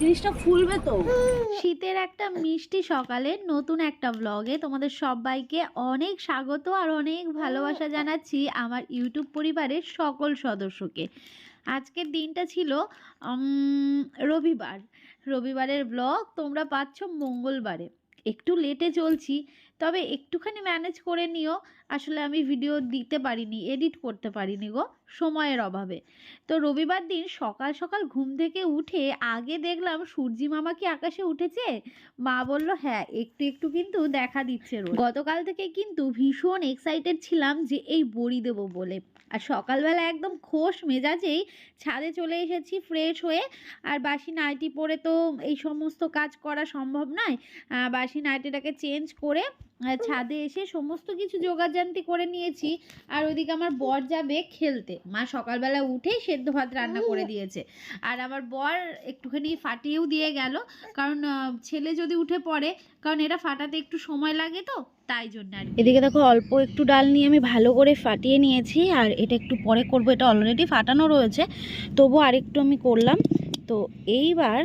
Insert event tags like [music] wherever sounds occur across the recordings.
জিনিসটা ফুলবে শীতের একটা মিষ্টি সকালে নতুন একটা ব্লগে তোমাদের সবাইকে অনেক স্বাগত আর অনেক ভালোবাসা জানাচ্ছি আমার ইউটিউব পরিবারের সকল সদস্যকে। আজকের দিনটা ছিল রবিবার। রবিবারের ব্লগ তোমরা পাচ্ছ মঙ্গলবারে। একটু লেটে চলছি, তবে একটুখানি ম্যানেজ করে নিও। আসলে আমি ভিডিও দিতে পারিনি এডিট করতে পারিনি গো, সময়ের অভাবে। তো রবিবার দিন সকাল সকাল ঘুম থেকে উঠে আগে দেখলাম সূর্যি মামা কি আকাশে উঠেছে? মা বলল হ্যাঁ একটু একটু কিন্তু দেখা দিচ্ছে গতকাল থেকে কিন্তু ভীষণ এক্সাইটেড ছিলাম যে এই বড়ি দেবো বলে। আর সকালবেলা একদম খোশ মেজাজেই ছাদে চলে এসেছি ফ্রেশ হয়ে। আর বাসি নাইটি পরে তো এই সমস্ত কাজ করা সম্ভব নয়। বাসি নাইটিটাকে চেঞ্জ করে ছাদে এসে সমস্ত কিছু জোগাড়জান্তি করে নিয়েছি। আর ওইদিকে আমার বর যাবে খেলতে। মা সকালবেলা উঠেই সেদ্ধ ভাত রান্না করে দিয়েছে। আর আমার বর একটুখানি ফাটিয়েও দিয়ে গেল। কারণ ছেলে যদি উঠে পড়ে কারণ এটা ফাটাতে একটু সময় লাগে তো তাই জন্য আর এদিকে দেখো অল্প একটু ডাল নিয়ে আমি ভালো করে ফাটিয়ে নিয়েছি। আর এটা একটু পরে করব এটা অলরেডি ফাটানো রয়েছে। তবু আরেকটু আমি করলাম। তো এইবার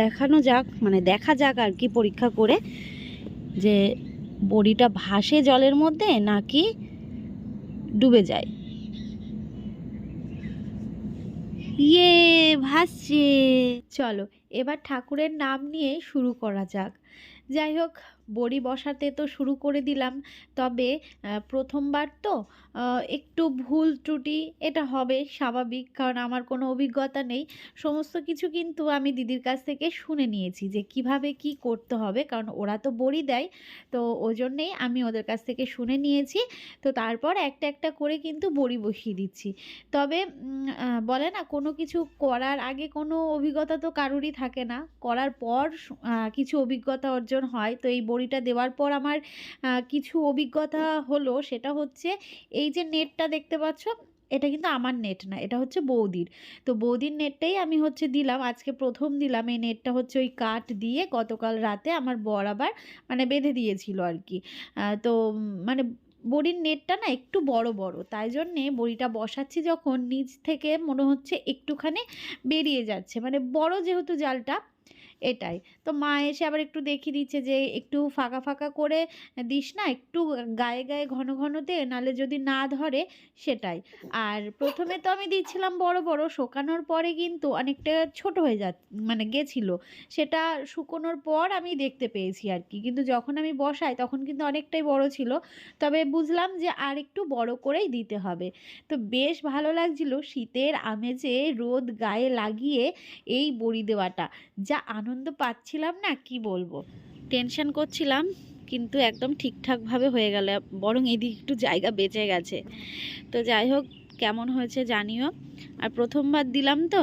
দেখানো যাক মানে দেখা যাক আর কি পরীক্ষা করে যে বড়িটা ভাসে জলের মধ্যে নাকি ডুবে যায়? ইয়ে ভাসছে। চলো, এবার ঠাকুরের নাম নিয়ে শুরু করা যাক। যাই হোক বড়ি বসাতে তো শুরু করে দিলাম। তবে প্রথমবার তো একটু ভুল ত্রুটি, এটা হবে স্বাভাবিক, কারণ আমার কোনো অভিজ্ঞতা নেই। সমস্ত কিছু কিন্তু আমি দিদির কাছ থেকে শুনে নিয়েছি যে কীভাবে কি করতে হবে, কারণ ওরা তো বড়ি দেয়। তো ওই জন্যেই আমি ওদের কাছ থেকে শুনে নিয়েছি। তো তারপর একটা একটা করে কিন্তু বড়ি বসিয়ে দিচ্ছি। তবে বলে না, কোনো কিছু করার আগে কোনো অভিজ্ঞতা তো কারোরই থাকে না। করার পর কিছু অভিজ্ঞতা অর্জন হয়। তো এই বড়িটা দেওয়ার পর আমার কিছু অভিজ্ঞতা হলো সেটা হচ্ছে এই যে নেটটা দেখতে পাচ্ছ, এটা কিন্তু আমার নেট না, এটা হচ্ছে বৌদির। তো বৌদির নেটটাই আমি হচ্ছে দিলাম, আজকে প্রথম দিলাম এই নেটটা হচ্ছে ওই কাঠ দিয়ে গতকাল রাতে আমার বর আবার মানে বেঁধে দিয়েছিল আর কি। তো মানে বড়ির নেটটা না একটু বড় বড়, তাই জন্যে বড়িটা বসাচ্ছি যখন নিচ থেকে মনে হচ্ছে একটুখানি বেরিয়ে যাচ্ছে মানে বড় যেহেতু জালটা এটাই। তো মা এসে আবার একটু দেখিয়ে দিচ্ছে যে, একটু ফাঁকা ফাঁকা করে দিস না, একটু গায়ে গায়ে ঘন ঘন দে, নালে যদি না ধরে, সেটাই। আর প্রথমে তো আমি দিচ্ছিলাম বড় বড়, শোকানোর পরে কিন্তু অনেকটা ছোট হয়ে যা মানে গেছিল। সেটা শুকোনোর পর আমি দেখতে পেয়েছি আর কি। কিন্তু যখন আমি বসাই, তখন কিন্তু অনেকটাই বড় ছিল। তবে বুঝলাম যে আর একটু বড় করেই দিতে হবে। তো বেশ ভালো লাগছিল শীতের আমেজে রোদ গায়ে লাগিয়ে এই বড়ি দেওয়াটা। যা আনন্দ পাচ্ছিলাম না, কি বলব? টেনশন করছিলাম, কিন্তু একদম ঠিকঠাকভাবে হয়ে গেল, বরং এদিক একটু জায়গা বেঁচে গেছে। তো যাই হোক কেমন হয়েছে জানিও। আর প্রথমবার দিলাম তো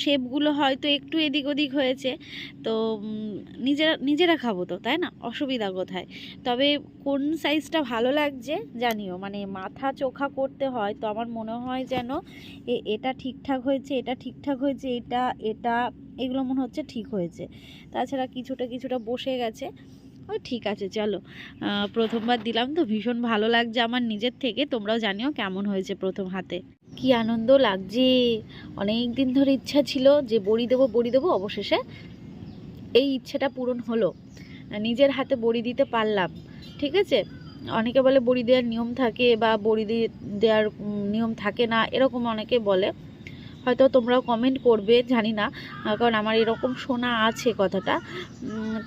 শেপগুলো হয়তো একটু এদিক ওদিক হয়েছে, তো নিজেরা নিজেরা খাব তো, তাই না? অসুবিধা কোথায়? তবে কোন সাইজটা ভালো লাগছে জানিও মানে মাথা চোখা করতে হয় তো আমার মনে হয় যেন এটা ঠিকঠাক হয়েছে, এটা ঠিকঠাক হয়েছে, এটা এটা, এগুলো মনে হচ্ছে ঠিক হয়েছে। তাছাড়া কিছুটা কিছুটা বসে গেছে। ওই ঠিক আছে, চলো। প্রথমবার দিলাম তো, ভীষণ ভালো লাগছে আমার নিজের থেকে। তোমরাও জানিও কেমন হয়েছে প্রথম হাতে। কি আনন্দ লাগছে। অনেক দিন ধরে ইচ্ছা ছিল যে বড়ি দেবো বড়ি দেবো, অবশেষে এই ইচ্ছাটা পূরণ হলো। নিজের হাতে বড়ি দিতে পারলাম, ঠিক আছে? অনেকে বলে বড়ি দেওয়ার নিয়ম থাকে বা বড়ি দেওয়ার নিয়ম থাকে না, এরকম অনেকে বলে। হয়তো তোমরাও কমেন্ট করবে, জানি না কারণ আমার এরকম শোনা আছে কথাটা।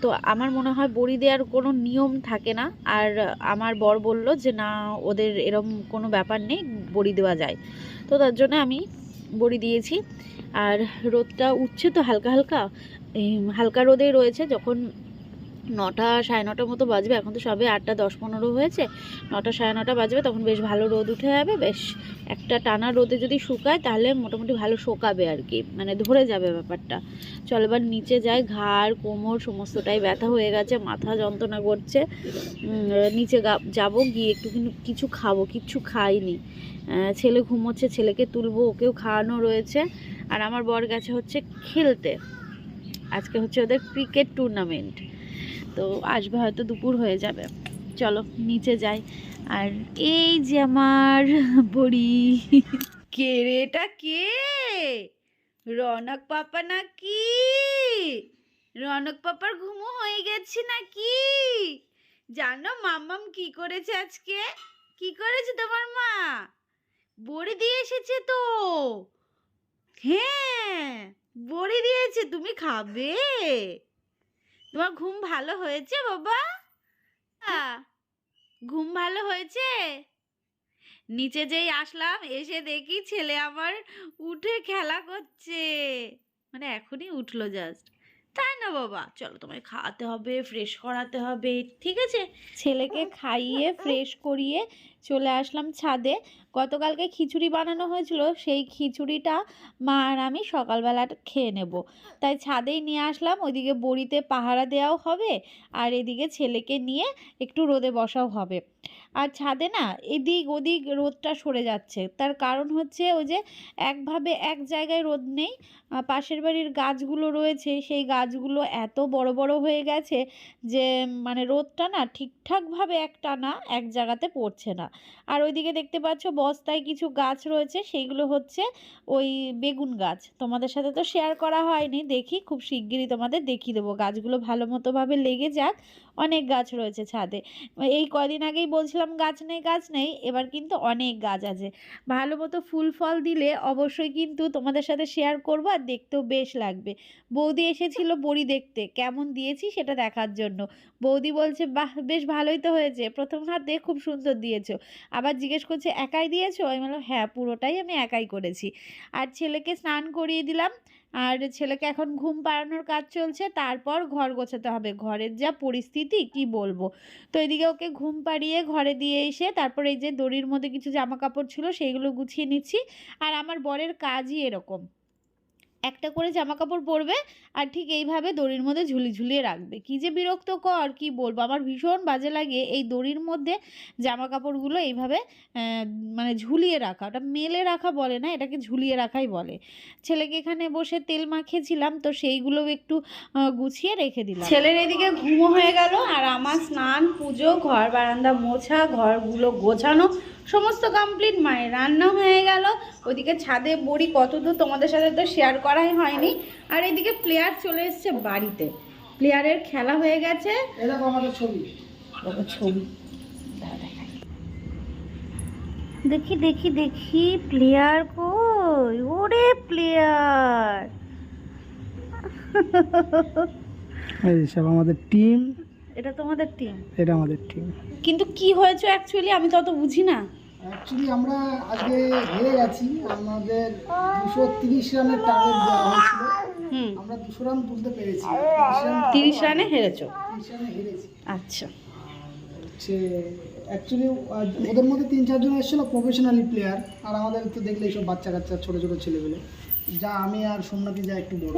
তো আমার মনে হয় বড়ি দেওয়ার কোনো নিয়ম থাকে না। আর আমার বর বলল যে, না, ওদের এরকম কোনো ব্যাপার নেই, বড়ি দেওয়া যায়। তো তার জন্য আমি বড়ি দিয়েছি। আর রোদটা উঠছে তো হালকা হালকা। হালকা রোদে রয়েছে, যখন নটা সাড়ে নটার মতো বাজবে, এখন তো সবে আটটা দশ পনেরো হয়েছে, নটা সাড়ে নটা বাজবে, তখন বেশ ভালো রোদ উঠে যাবে, বেশ একটা টানা রোদে যদি শুকায় তাহলে মোটামুটি ভালো শোকাবে আর কি মানে ধরে যাবে ব্যাপারটা। চল এবার নিচে যাই, ঘাড়, কোমর সমস্তটাই ব্যথা হয়ে গেছে, মাথা যন্ত্রণা করছে। নিচে যাব, গিয়ে একটু কিছু খাব, কিচ্ছু খাইনি। ছেলে ঘুমোচ্ছে, ছেলেকে তুলবো, ওকেও খাওয়ানো রয়েছে। আর আমার বর গেছে হচ্ছে খেলতে। আজকে হচ্ছে ওদের ক্রিকেট টুর্নামেন্ট তো আসবে হয়তো দুপুর হয়ে যাবে। চলো, নিচে যাই। আর এই যে আমার বড়ি। কে রে এটা কে? রনক পাপা নাকি? রনক পাপার ঘুমো হয়ে গেছে নাকি? জানো মাম্মাম কি করেছে আজকে? কি করেছে তোমার মা? বড়ি দিয়ে এসেছে তো। হ্যাঁ বড়ি দিয়েছে। তুমি খাবে? তোমার ঘুম ভালো হয়েছে বাবা? ঘুম ভালো হয়েছে? নিচে যেই আসলাম, এসে দেখি ছেলে আমার উঠে খেলা করছে। মানে এখনই উঠল জাস্ট তাই না বাবা? চলো তোমায় খাওয়াতে হবে ফ্রেশ করাতে হবে, ঠিক আছে? ছেলেকে খাইয়ে ফ্রেশ করিয়ে চলে আসলাম ছাদে। গতকালকে খিচুড়ি বানানো হয়েছিল, সেই খিচুড়িটা মা আর আমি সকালবেলা খেয়ে নেব। তাই ছাদেই নিয়ে আসলাম, ওইদিকে বড়িতে পাহারা দেওয়াও হবে আর এদিকে ছেলেকে নিয়ে একটু রোদে বসাও হবে। আর ছাদে না এদিক ওদিক রোদটা সরে যাচ্ছে, তার কারণ হচ্ছে ওই যে একভাবে এক জায়গায় রোদ নেই পাশের বাড়ির গাছগুলো রয়েছে, সেই গাছগুলো এত বড় বড় হয়ে গেছে যে মানে রোদটা না ঠিকঠাকভাবে একটা না এক জায়গাতে পড়ছে না। আর ওইদিকে দেখতে পাচ্ছ বস্তায় কিছু গাছ রয়েছে সেইগুলো হচ্ছে ওই বেগুন গাছ। তোমাদের সাথে তো শেয়ার করা হয়নি, দেখি খুব শিগগিরই তোমাদের দেখিয়ে দেবো। গাছগুলো ভালো মতোভাবে লেগে যাক, অনেক গাছ রয়েছে ছাদে। এই কদিন আগেই বলছিলাম গাছ নেই গাছ নেই, এবার কিন্তু অনেক গাছ আছে। ভালো মতো ফুল ফল দিলে অবশ্যই কিন্তু তোমাদের সাথে শেয়ার করব আর দেখতেও বেশ লাগবে। বৌদি এসেছিল বড়ি দেখতে, কেমন দিয়েছি সেটা দেখার জন্য। বৌদি বলছে, বাহ, বেশ ভালোই তো হয়েছে। প্রথম হাতে খুব সুন্দর দিয়েছ। আবার জিজ্ঞেস করছে, একাই দিয়েছ? আমি বললাম হ্যাঁ পুরোটাই আমি একাই করেছি। আর ছেলেকে স্নান করিয়ে দিলাম। আর ছেলেকে এখন ঘুম পাড়ানোর কাজ চলছে। তারপর ঘর গোছাতে হবে। ঘরের যা পরিস্থিতি, কি বলব? তো এদিকে ওকে ঘুম পাড়িয়ে ঘরে দিয়ে এসে তারপর এই যে দড়ির মধ্যে কিছু জামা কাপড় ছিল, সেইগুলো গুছিয়ে নিচ্ছি। আর আমার বরের কাজই এরকম। একটা করে জামা কাপড় পরবে আর ঠিক এইভাবে দড়ির মধ্যে ঝুলি ঝুলিয়ে রাখবে। কি যে বিরক্তকর, কি বলব? আমার ভীষণ বাজে লাগে এই দড়ির মধ্যে জামা কাপড়গুলো এইভাবে মানে ঝুলিয়ে রাখা। ওটা মেলে রাখা বলে না, এটাকে ঝুলিয়ে রাখাই বলে। ছেলেকে এখানে বসে তেল মাখিয়েছিলাম তো সেইগুলো একটু গুছিয়ে রেখে দিলাম। ছেলের এদিকে ঘুমো হয়ে গেল, আর আমার স্নান, পুজো, ঘর বারান্দা মোছা, ঘরগুলো গোছানো, সমস্ত কমপ্লিট মায়ের রান্না হয়ে গেল। ওইদিকে ছাদে বড়ি কত দূর তোমাদের সাথে তো শেয়ার করাই হয়নি। আর এদিকে প্লেয়ার চলে এসছে বাড়িতে। প্লেয়ারের খেলা হয়ে গেছে। ছবি। ছবি। দেখি দেখি দেখি প্লেয়ার কই? ওরে প্লেয়ার এই সব আমাদের টিম এটা তোমাদের টিম এটা আমাদের টিম কিন্তু কি হয়েছে অ্যাকচুয়ালি আমি তো অত বুঝি না। অ্যাকচুয়ালি আমরা আজকে হেরে গেছি। আমাদের দুশো তিরিশ রানের টার্গেট দেওয়া হয়েছিল। আমরা দুশো রান তুলতে পেরেছি। তিরিশ রানে হেরেছো? তিরিশ রানে হেরেছি। আচ্ছা। হচ্ছে অ্যাকচুয়ালি ওদের মধ্যে তিন চারজন এসেছিল প্রফেশনালি প্লেয়ার আর আমাদের তো দেখলে সব বাচ্চা কাচ্চা ছোটো ছোটো ছেলেগুলো যা আমি আর সোমনাথি যা একটু বড়।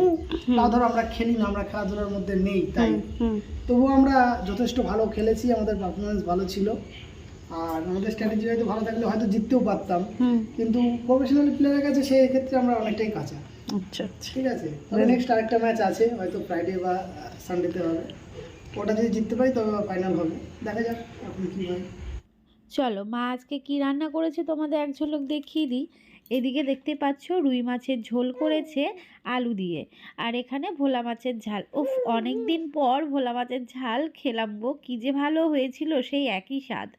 তা ধরো আমরা খেলি না আমরা খেলাধুলার মধ্যে নেই তাই। তবুও আমরা যথেষ্ট ভালো খেলেছি আমাদের পারফরমেন্স ভালো ছিল। আর আমাদের স্ট্র্যাটেজি হয়তো ভালো থাকলে হয়তো জিততেও পারতাম। কিন্তু প্রফেশনাল প্লেয়ারের কাছে সেই ক্ষেত্রে আমরা অনেকটাই কাঁচা। আচ্ছা আচ্ছা। ঠিক আছে? তবে নেক্সট আরেকটা ম্যাচ আছে হয়তো ফ্রাইডে বা সানডেতে হবে। ওটা যদি জিততে পারি তবে ফাইনাল হবে। দেখা যাক এখন কী হয়। চলো মা আজকে কি রান্না করেছে তোমাদের এক ঝলক দেখিয়ে দিই। এদিকে দেখতে পাচ্ছ রুই মাছের ঝোল করেছে আলু দিয়ে। আর এখানে ভোলা মাছের ঝাল। উফ অনেক দিন পর ভোলা মাছের ঝাল খেলাম গো, কী যে ভালো হয়েছিল সেই একই স্বাদ।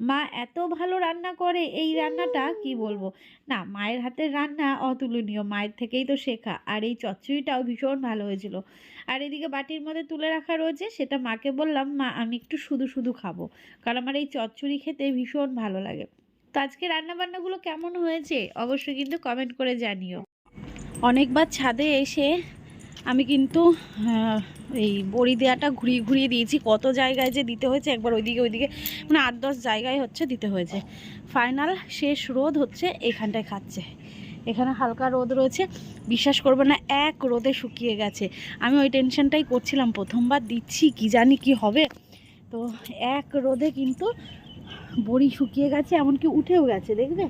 মা এত ভালো রান্না করে এই রান্নাটা, কি বলব? না, মায়ের হাতের রান্না অতুলনীয়, মায়ের থেকেই তো শেখা। আর এই চচ্চড়িটাও ভীষণ ভালো হয়েছিল। আর এদিকে বাটির মধ্যে তুলে রাখা রয়েছে, সেটা মাকে বললাম, মা, আমি একটু শুধু শুধু খাব। কারণ আমার এই চচ্চড়ি খেতে ভীষণ ভালো লাগে। তো আজকে রান্নাবান্নাগুলো কেমন হয়েছে অবশ্যই কিন্তু কমেন্ট করে জানিও। অনেকবার ছাদে এসে আমি কিন্তু এই বড়ি দেওয়াটা ঘুরিয়ে ঘুরিয়ে দিয়েছি। কত জায়গায় যে দিতে হয়েছে, একবার ওইদিকে ওইদিকে মানে আট দশ জায়গায় হচ্ছে দিতে হয়েছে। ফাইনাল শেষ রোদ হচ্ছে এখানটায় খাচ্ছে। এখানে হালকা রোদ রয়েছে। বিশ্বাস করবে না, এক রোদে শুকিয়ে গেছে। আমি ওই টেনশনটাই করছিলাম, প্রথমবার দিচ্ছি, কি জানি কি হবে। তো এক রোদে কিন্তু বড়ি শুকিয়ে গেছে, এমনকি উঠেও গেছে, দেখবে?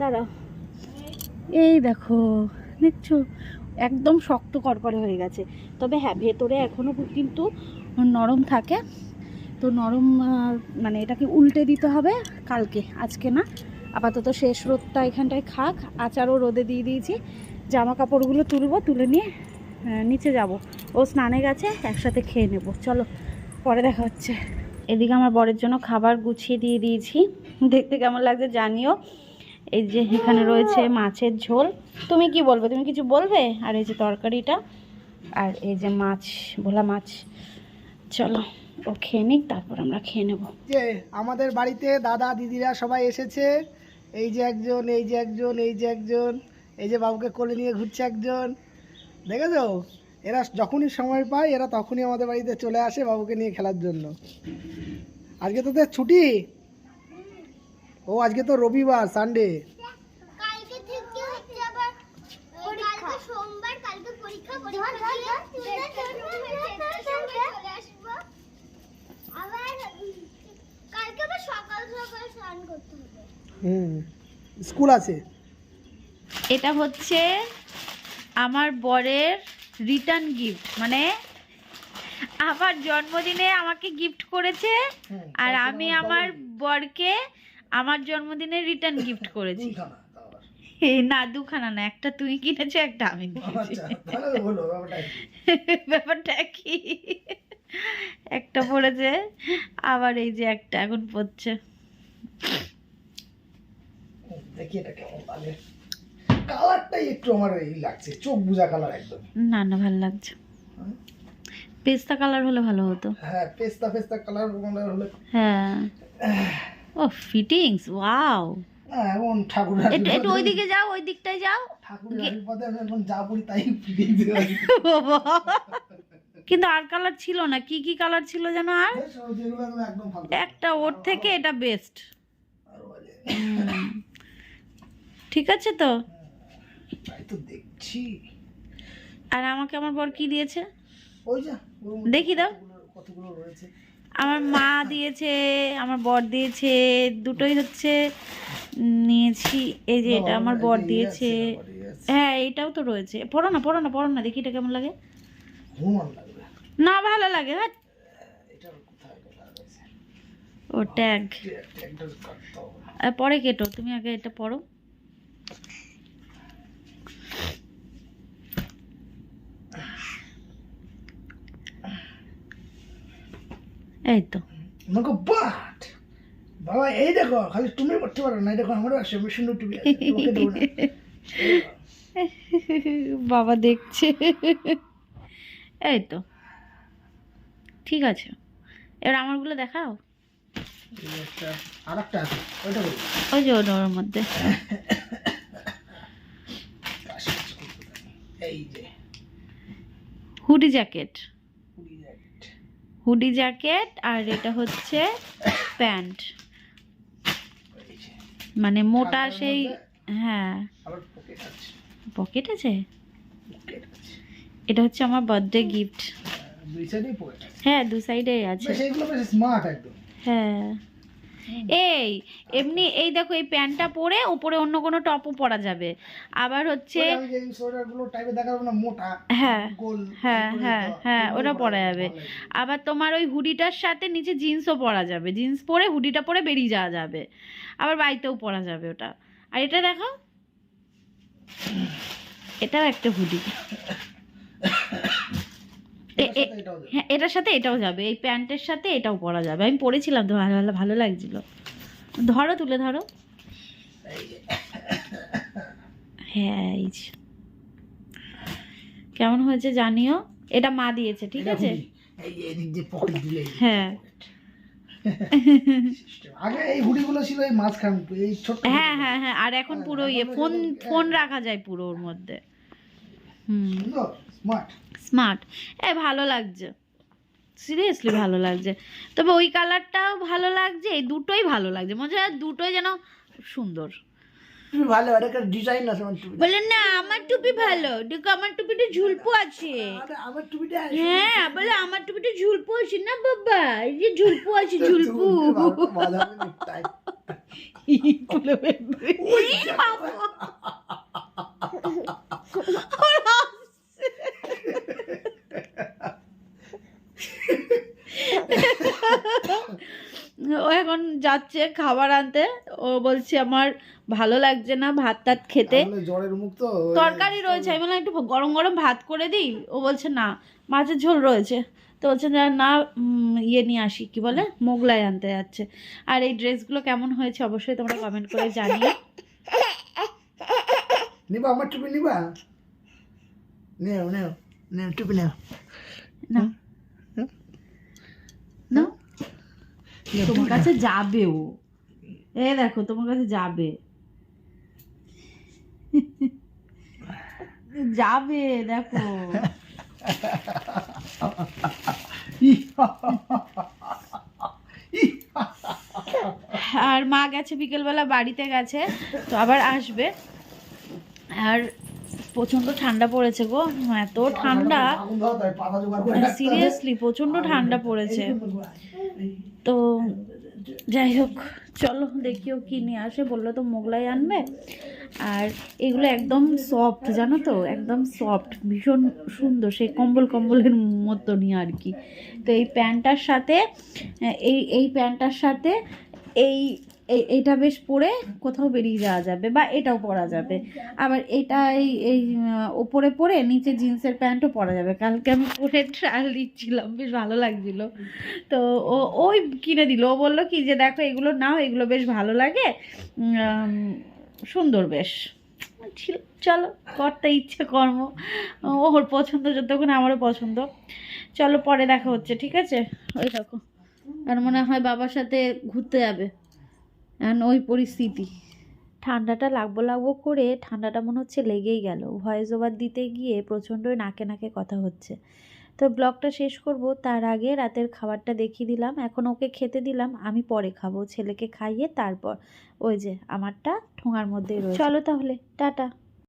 দাঁড়াও। এই দেখো, দেখছ? একদম শক্ত করকরে হয়ে গেছে। তবে হ্যাঁ ভেতরে এখনও কিন্তু নরম থাকে। তো নরম মানে এটাকে উল্টে দিতে হবে কালকে, আজকে না। আপাতত শেষ রোদটা এখানটায় খাক। আচারও রোদে দিয়ে দিয়েছি। জামা কাপড়গুলো তুলবো, তুলে নিয়ে নিচে যাব। ও স্নানে গেছে, একসাথে খেয়ে নেব। চলো, পরে দেখা হচ্ছে। এদিকে আমার বরের জন্য খাবার গুছিয়ে দিয়ে দিয়েছি। দেখতে কেমন লাগছে জানিও। এই যে এখানে রয়েছে মাছের ঝোল। তুমি কি বলবে? তুমি কিছু বলবে? আর এই যে তরকারিটা। আর এই যে মাছ, ভোলা মাছ। চলো, ও খেয়ে নিক, তারপর আমরা খেয়ে নেব। যে আমাদের বাড়িতে দাদা, দিদিরা সবাই এসেছে। এই যে একজন, এই যে একজন, এই যে একজন। এই যে বাবুকে কোলে নিয়ে ঘুরছে একজন। দেখেছ? এরা যখনই সময় পায় এরা তখনই আমাদের বাড়িতে চলে আসে বাবুকে নিয়ে খেলার জন্য। আজকে তোদের ছুটি? ও আজকে তো রবিবার সানডে হুম স্কুল আছে? এটা হচ্ছে আমার বরের রিটার্ন গিফট মানে আমার জন্মদিনে আমাকে গিফট করেছে আর আমি আমার বরকে আমার জন্মদিনে রিটার্ন গিফট [laughs] করেছি। না দুখানা না একটা তুই কিনেছো একটা আমি [laughs] ব্যাপারটা কি? একটা পড়েছে আবার এই যে একটা এখন পড়ছে। দেখি এটা কেমন কালারটাই একটু আমার এই লাগছে চোখ বুঝা কালার একদম। না না ভালো লাগছে। পেস্তা কালার হলে ভালো হতো। হ্যাঁ পেস্তা পেস্তা কালার মনে হলে হ্যাঁ। ও ফিটিংস ওয়াও। একটু ওইদিকে যাও ওই দিকটায় যাও। ঠাকুরের আশীর্বাদে আমি এখন যা বলি তাই ফিটিং [laughs] কিন্তু আর কালার ছিল না কি কি কালার ছিল যেন আর? একটা ওর থেকে এটা বেস্ট ঠিক আছে তো? তাই তো দেখছি। আর আমাকে আমার বর কি দিয়েছে? ওই যা দেখি দাও। কতগুলো- কতগুলো রয়েছে। আমার মা দিয়েছে আমার বর দিয়েছে দুটোই হচ্ছে নিয়েছি। এই যে এটা আমার বর দিয়েছে। হ্যাঁ এটাও তো রয়েছে। পড়ো না পড়ো না পড়ো না দেখি এটা কেমন লাগে। না ভালো লাগে হ্যাঁ। ও ট্যাগ। পরে কেটো তুমি আগে এটা পড়ো। এই তো বাট বাবা এই দেখো খালি তুমি পড়তে পারো না এই দেখো আমারও আমি সুন্দর টুপি। [laughs] বাবা দেখছে। এই তো ঠিক আছে। এবার আমারগুলো দেখাও? ওই যে ওটার মধ্যে। এই হুডি জ্যাকেট। হুডি জ্যাকেট আর এটা হচ্ছে প্যান্ট। মানে মোটা সেই হ্যাঁ। পকেট আছে। এটা হচ্ছে আমার বার্থডে গিফট পকেট আছে। হ্যাঁ দু সাইডে আছে। হ্যাঁ। এই এমনি এই দেখো এই প্যান্টটা পরে উপরে অন্য কোনো টপও পরা যাবে। আবার হচ্ছে হ্যাঁ হ্যাঁ হ্যাঁ হ্যাঁ ওটা পরা যাবে। আবার তোমার ওই হুডিটার সাথে নিচে জিন্সও পরা যাবে। জিন্স পরে হুডিটা পরে বেরিয়ে যাওয়া যাবে। আবার বাড়িতেও পরা যাবে ওটা। আর এটা দেখো এটাও একটা হুডি। এটার সাথে এটাও হ্যাঁ এটার সাথে এটাও যাবে। এই প্যান্টের সাথে এটাও পরা যাবে। আমি পরেছিলাম তো ভালো ভালো ভালো লাগছিল। ধরো তুলে ধরো। হ্যাঁ এই কেমন হয়েছে জানিও? এটা মা দিয়েছে ঠিক আছে? হ্যাঁ। [laughs] আগে এই হুডি ছিল এই মাঝখান এই ছোট্ট হ্যাঁ হ্যাঁ হ্যাঁ। আর এখন পুরো ইয়ে ফোন ফোন রাখা যায় পুরো ওর মধ্যে। স্মার্ট স্মার্ট এ ভালো লাগছে। সিরিয়াসলি ভালো লাগছে। তবে ওই কালারটাও ভালো লাগছে এই দুটোই ভালো লাগছে। মনে হচ্ছে দুটোই যেন সুন্দর। ভালো আর একটা ডিজাইন আছে আমার টুপি বলে না আমার টুপি ভালো। দেখো আমার টুপিটা ঝুলপো আছে। আমার টুপিটা হ্যাঁ বলে আমার টুপিটা ঝুলপো আছে না বাবা? এই যে ঝুলপো আছে [laughs] ঝুলপো। বাবা। [laughs] [laughs] ওর হাসছে। ও এখন যাচ্ছে খাবার আনতে ও বলছে আমার ভালো লাগছে না ভাত টাত খেতে। আসলে জ্বরের মুখ তো তরকারি রয়েছে আমি বললাম একটু গরম গরম ভাত করে দিই। ও বলছে না মাছের ঝোল রয়েছে। তো বলছে না না ইয়ে নিয়ে আসি। কি বলে? মোগলাই আনতে যাচ্ছে। আর এই ড্রেসগুলো কেমন হয়েছে অবশ্যই তোমরা কমেন্ট করে জানিও। নিবা আমার টুপি নিবা? নেও নেও নেও টুপি নেও। না। তোমার কাছে যাবে ও এ দেখো তোমার কাছে যাবে। যাবে দেখো। আর মা গেছে বিকেলবেলা বাড়িতে গেছে তো আবার আসবে। আর প্রচণ্ড ঠান্ডা পড়েছে গো। এত ঠান্ডা। সিরিয়াসলি প্রচণ্ড ঠান্ডা পড়েছে। তো যাই হোক, চলো দেখিও কি নিয়ে আসে। বলল তো মোগলাই আনবে। আর এগুলো একদম সফট জানো তো? একদম সফট ভীষণ সুন্দর। সেই কম্বল কম্বলের মতনই আর কি। তো এই প্যান্টটার সাথে, এই এই প্যান্টটার সাথে এই এই- এইটা বেশ পরে কোথাও বেরিয়ে যাওয়া যাবে বা এটাও পরা যাবে। আবার এটা এই এই ওপরে পরে নিচে জিন্সের প্যান্টও পরা যাবে। কালকে আমি পরে ট্রায়াল দিচ্ছিলাম, বেশ ভালো লাগছিল। তো ও, ওই কিনে দিল। ও বলল কি যে দেখো এগুলো নাও, এগুলো বেশ ভালো লাগে। সুন্দর বেশ। ছিল, চলো, করতে ইচ্ছে কর্ম। ওর পছন্দ যতক্ষণ আমারও পছন্দ। চলো পরে দেখা হচ্ছে, ঠিক আছে? ওই দেখো। আর মনে হয় বাবার সাথে ঘুরতে যাবে। এখন ওই পরিস্থিতি। ঠান্ডাটা লাগবো লাগবো করে ঠান্ডাটা মনে হচ্ছে লেগেই গেল। ভয়েস ওভার দিতে গিয়ে প্রচণ্ডই নাকে নাকে কথা হচ্ছে। তো ব্লগটা শেষ করব। তার আগে রাতের খাবারটা দেখিয়ে দিলাম। এখন ওকে খেতে দিলাম। আমি পরে খাব। ছেলেকে খাইয়ে তারপর ওই যে আমারটা ঠোঙার মধ্যেই রয়েছে। চলো তাহলে। টাটা।